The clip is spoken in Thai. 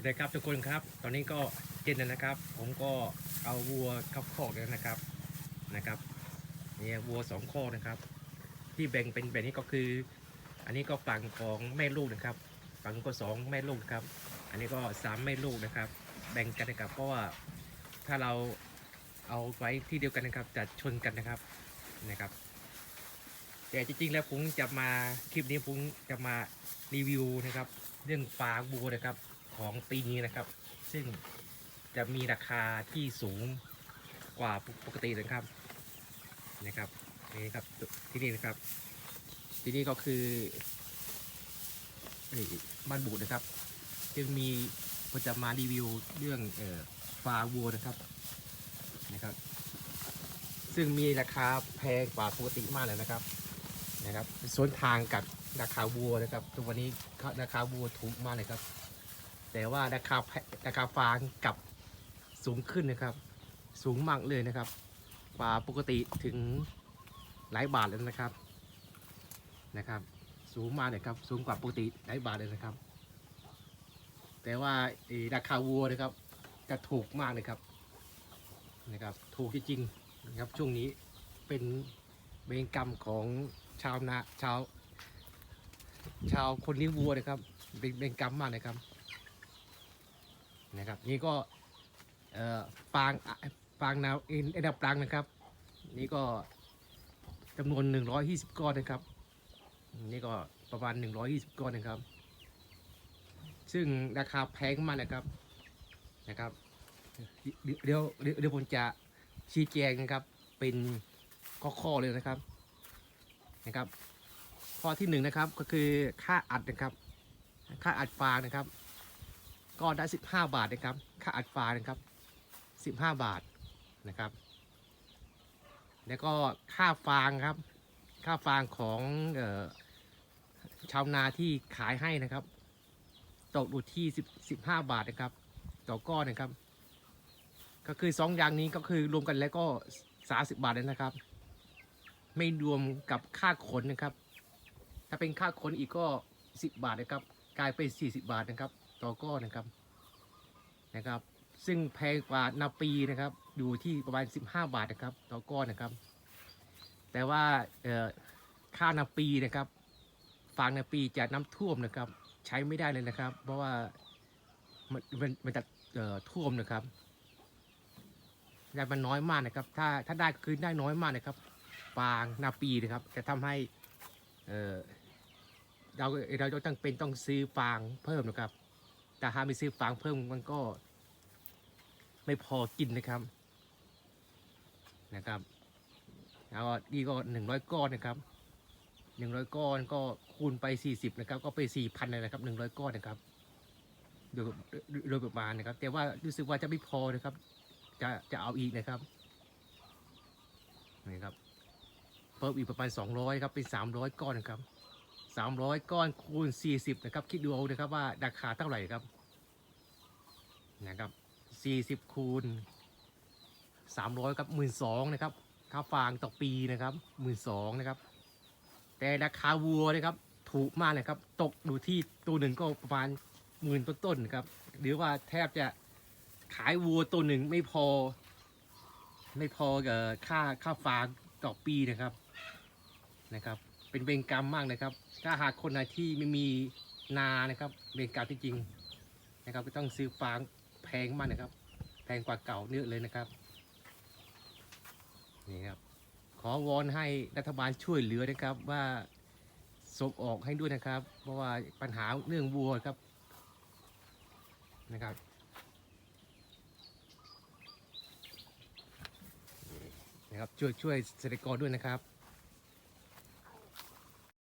สวัสดีครับทุกคนครับ ตอนนี้ก็เย็นแล้วนะครับ ผมก็เอาวัวเข้าคอกแล้วนะครับนะครับเนี่ยวัวสองคอกนะครับ ที่แบ่งเป็นแบบนี้ก็คือ อันนี้ก็ฝั่งของแม่ลูกนะครับฝั่งก็สองแม่ลูกครับ อันนี้ก็สามแม่ลูกนะครับ แบ่งกันนะครับเพราะว่าถ้าเราเอาไว้ที่เดียวกันนะครับจะชนกันนะครับนะครับ แต่จริงๆแล้วผมจะมาคลิปนี้ผมจะมารีวิวนะครับ เรื่องฟาร์มวัวนะครับ ของปีนี้นะครับ ซึ่งจะมีราคาที่สูงกว่าปกตินะครับนะครับนี่ครับที่นี่นะครับ ที่นี่ก็คือบ้านบุนะครับจึงมีผมจะมารีวิวเรื่องออฟาร์วัวนะครับนะครับ ซึ่งมีราคาแพงกว่าปกติมากเลยนะครับนะครับส่วนทางกับราคาวัวนะครับทุกวันนี้ราคาวัวถูกมากเลยครับ แต่ว่าราคาราคาฟางกับสูงขึ้นนะครับ สูงมากเลยนะครับกว่าปกติถึงหลายบาทเลยนะครับนะครับ สูงมากเลยครับ สูงกว่าปกติหลายบาทเลยนะครับ แต่ว่าราคาวัวนะครับจะถูกมากเลยครับนะครับ ถูกจริงๆนะครับช่วงนี้เป็นเวรกรรมของชาวนาชาวชาวคนเลี้ยงวัวนะครับ เป็นเป็นกรรมมากนะครับ นะครับ นี่ก็เอ่อฟางอะฟางนาเอ็นเอ็นดับปลังนะครับ นี่ก็จำนวน 120 ก้อนนะครับ นี่ก็ประมาณ 120 ก้อนนะครับ ซึ่งราคาแพงมากนะครับนะครับเดี๋ยวเดี๋ยวเดี๋ยวผมจะชี้แจงนะครับ เป็นข้อๆเลยนะครับนะครับ ข้อที่หนึ่งนะครับก็คือค่าอัดนะครับ ค่าอัดฟางนะครับ ก็ได้ 15 บาทนะครับ ค่าอัดฟางนะครับ 15 บาทนะครับ แล้วก็ค่าฟางครับ ค่าฟางของออชาวนาที่ขายให้นะครับ ตกอยู่ที่10 15 บาทนะครับ ต่อก้อนนะครับ ก็คือสองอย่างนี้ก็คือรวมกันแล้วก็ 30 บาทเลยนะครับ ไม่รวมกับค่าขนนะครับ ถ้าเป็นค่าขนอีกก็ 10 บาทนะครับ กลายเป็น40 บาทนะครับ ต่อก้อนนะครับนะครับ ซึ่งแพงกว่านาปีนะครับ อยู่ที่ประมาณ 15 บาทนะครับ ต่อก้อนนะครับ แต่ว่าค่านาปีนะครับฟางนาปีจะน้ำท่วมนะครับ ใช้ไม่ได้เลยนะครับ เพราะว่ามันมันมันจะท่วมนะครับได้มันน้อยมากนะครับ ถ้าถ้าได้คือได้น้อยมากนะครับฟางนาปีนะครับ จะทำให้เอ่อเราเราจะต้องเป็นต้องซื้อฟางเพิ่มนะครับ แต่ถ้าไม่ซื้อฟางเพิ่มมันก็ ไม่พอกินนะครับ นะครับแล้วก็นี่ก็หนึ่งร้อยก้อนนะครับหนึ่งร้อยก้อนก็คูณไปสี่สิบนะครับ ก็ไปสี่พันเลยนะครับหนึ่งร้อยก้อนนะครับโดยโดยประมาณนะครับ แต่ว่ารู้สึกว่าจะไม่พอนะครับ จะจะเอาอีกนะครับนี่ครับเพิ่มอีกประมาณ200ครับเป็น300ก้อนนะครับ 300 ก้อนคูณ 40 นะครับ คิดดูเอานะครับว่าราคาเท่าไหร่ครับ นะครับ 40 คูณ 300 ครับ12,000นะครับค่าฟางต่อปีนะครับ12,000นะครับ แต่ราคาวัวนะครับ ถูกมากเลยครับ ตกอยู่ที่ตัวหนึ่งก็ประมาณหมื่นต้นๆนะครับ หรือว่าแทบจะขายวัวตัวหนึ่งไม่พอ ไม่พอกับค่าค่าฟางต่อปีนะครับนะครับ เป็นเวรกรรมมากนะครับ ถ้าหากคนไหนที่ไม่มีนานะครับเวรกรรมที่จริงนะครับก็ต้องซื้อฟางแพงมากนะครับ แพงกว่าเก่าเยอเลยนะครับนี่ครับขอวอนให้รัฐบาลช่วยเหลือนะครับว่าส่งออกให้ด้วยนะครับ เพราะว่าปัญหาเรื่องวัวครับนะครับนะครับช่วยช่วยเกษตรกรด้วยนะครับ